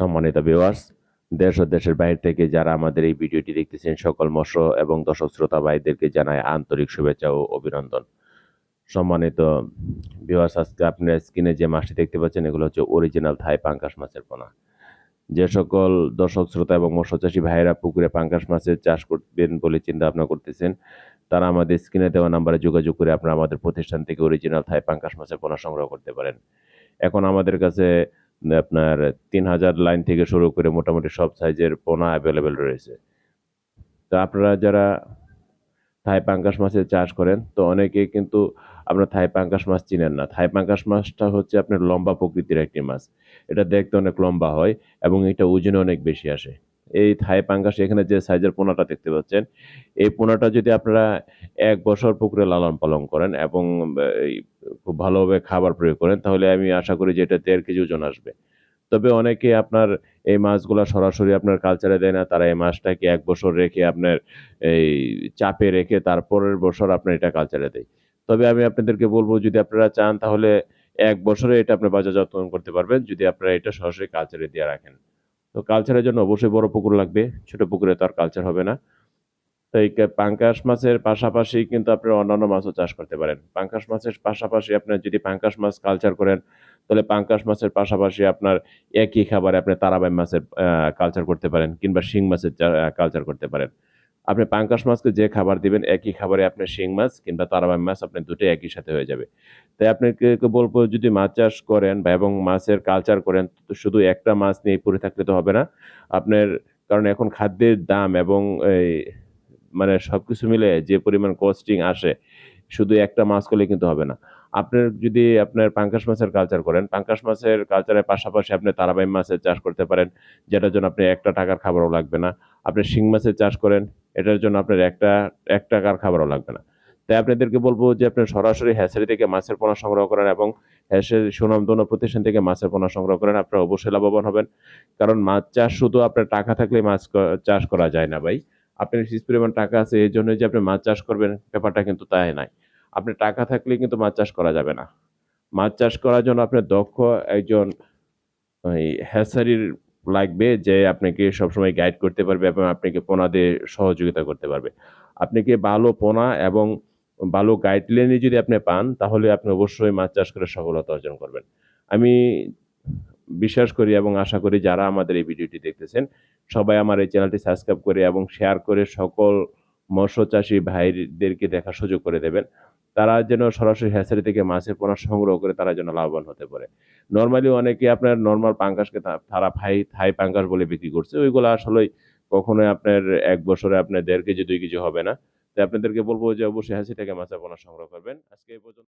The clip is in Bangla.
সম্মানিত ভিউয়ার্স দেশ ও দেশের বাইরে থেকে যারা আমাদের এই ভিডিওটি দেখতেছেন, সকল মৎস্য এবং দর্শক শ্রোতা ভাইদেরকে জানায় আন্তরিক শুভেচ্ছা ও অভিনন্দন। সম্মানিত ভিউয়ার্স আজকে আপনার স্ক্রিনে যে মাছটি দেখতে পাচ্ছেন, এগুলো হচ্ছে অরিজিনাল থাই পাঙ্কাশ মাছের পোনা। যে সকল দর্শক, শ্রোতা এবং মৎস্যচাষী ভাইয়েরা পুকুরে পাঙ্কাশ মাছের চাষ করবেন বলে চিন্তা ভাবনা করতেছেন, তারা আমাদের স্ক্রিনে দেওয়া নাম্বারে যোগাযোগ করে আপনারা আমাদের প্রতিষ্ঠান থেকে অরিজিনাল থাই পাঙ্কাশ মাছের পোনা সংগ্রহ করতে পারেন। এখন আমাদের কাছে আপনার তিন হাজার লাইন থেকে শুরু করে মোটামুটি সব সাইজের পোনা অ্যাভেলেবেল রয়েছে। তো আপনারা যারা থাই পাঙ্কাশ মাছের চাষ করেন, তো অনেকে কিন্তু আপনার থাই পাঙ্কাশ মাছ চিনেন না। থাই পাঙ্কাশ মাছটা হচ্ছে আপনার লম্বা প্রকৃতির একটি মাছ। এটা দেখতে অনেক লম্বা হয় এবং এটা ওজনে অনেক বেশি আসে। এই থাই পাঙ্কাশ এখানে যে সাইজের পোনাটা দেখতে পাচ্ছেন, এই পোনাটা যদি আপনারা এক বছর পুকুরে লালন পালন করেন এবং খুব ভালোভাবে খাবার প্রয়োগ করেন, তাহলে আমি আশা করি যে এটা দেড় কেজি ওজন আসবে। তবে অনেকে আপনার এই মাছগুলো সরাসরি আপনার কালচারে দেয় না, তারা এই মাছটাকে এক বছর রেখে আপনার এই চাপে রেখে তারপরের বছর আপনার এটা কালচারে দেয়। তবে আমি আপনাদেরকে বলব, যদি আপনারা চান তাহলে এক বছরে এটা আপনার আপনি বাজারজাতকরণ করতে পারবেন, যদি আপনারা এটা সরাসরি কালচারে দিয়ে রাখেন। তো কালচারের জন্য অবশ্যই বড় পুকুর লাগবে। ছোট পুকুরে তো আর কালচার হবে না। তো এই পাঙ্কাশ মাছের পাশাপাশি কিন্তু আপনি অন্যান্য মাছও চাষ করতে পারেন। পাঙ্কাশ মাছের পাশাপাশি আপনি যদি পাঙ্কাশ মাছ কালচার করেন, তাহলে পাঙ্কাশ মাছের পাশাপাশি আপনার একই খাবারে আপনি তারাবাই মাছের কালচার করতে পারেন কিংবা শিং মাছের কালচার করতে পারেন। আপনি পাঙ্কাশ মাছকে যে খাবার দিবেন, একই খাবারে আপনি শিং মাছ কিংবা তারাবাই মাছ আপনি দুটোই একই সাথে হয়ে যাবে। তাই আপনাকে বলব, যদি মাছ চাষ করেন বা এবং মাছের কালচার করেন, তো শুধু একটা মাছ নিয়ে পড়ে থাকলে তো হবে না। আপনার, কারণ এখন খাদ্যের দাম এবং এই মানে সব কিছু মিলে যে পরিমাণ কস্টিং আসে, শুধু একটা মাছ করলে কিন্তু হবে না। আপনার যদি আপনার পাঙ্কাশ মাছের কালচার করেন, পাঙ্কাশ মাছের কালচারের পাশাপাশি আপনি তারাবাই মাছের চাষ করতে পারেন, যেটার জন্য আপনি একটা টাকার খাবারও লাগবে না। আপনি শিং মাছের চাষ করেন এটার জন্য আপনার একটা এক টাকার খাবারও লাগবে না। তাই আপনাদেরকে বলব যে আপনি সরাসরি হ্যাচারি থেকে মাছের পোনা সংগ্রহ করেন এবং হ্যাসের সুনামধন্য প্রতিষ্ঠান থেকে মাছের পোনা সংগ্রহ করেন। আপনারা অবশ্যই লাভবান হবেন। কারণ মাছ চাষ শুধু আপনার টাকা থাকলে মাছ চাষ করা যায় না ভাই। আপনার হিস পরিমাণ টাকা আছে, এই জন্য যে আপনি মাছ চাষ করবেন, ব্যাপারটা কিন্তু তাই নাই। আপনি টাকা থাকলে কিন্তু মাছ চাষ করা যাবে না। মাছ চাষ করার জন্য আপনার দক্ষ একজন হ্যাসারির লাগবে যে আপনাকে সবসময় গাইড করতে পারবে এবং আপনাকে পোনা দিয়ে সহযোগিতা করতে পারবে। আপনাকে ভালো পোনা এবং ভালো গাইডলাইনে যদি আপনি পান, তাহলে আপনি অবশ্যই মাছ চাষ করে সফলতা অর্জন করবেন। আমি বিশ্বাস করি এবং আশা করি যারা আমাদের এই ভিডিওটি দেখতেছেন, সবাই আমার এই চ্যানেলটি সাবস্ক্রাইব করে এবং শেয়ার করে সকল মৎস্য চাষি ভাইদেরকে দেখার সুযোগ করে দেবেন। তারা যেন সরাসরি হ্যাচারি থেকে মাছের পোনা সংগ্রহ করে তারা যেন লাভবান হতে পারে। নর্মালি অনেকে আপনার নর্মাল পাঙ্কাশকে তারা ভাই থাই পাঙ্কাশ বলে বিক্রি করছে। ওইগুলো আসলে কখনোই আপনার এক বছরে আপনার দেড় কেজি, দুই কেজি হবে না। তাই আপনাদেরকে বলব যে অবশ্যই হ্যাচারি থেকে মাছের পোনা সংগ্রহ করবেন। আজকে এই পর্যন্ত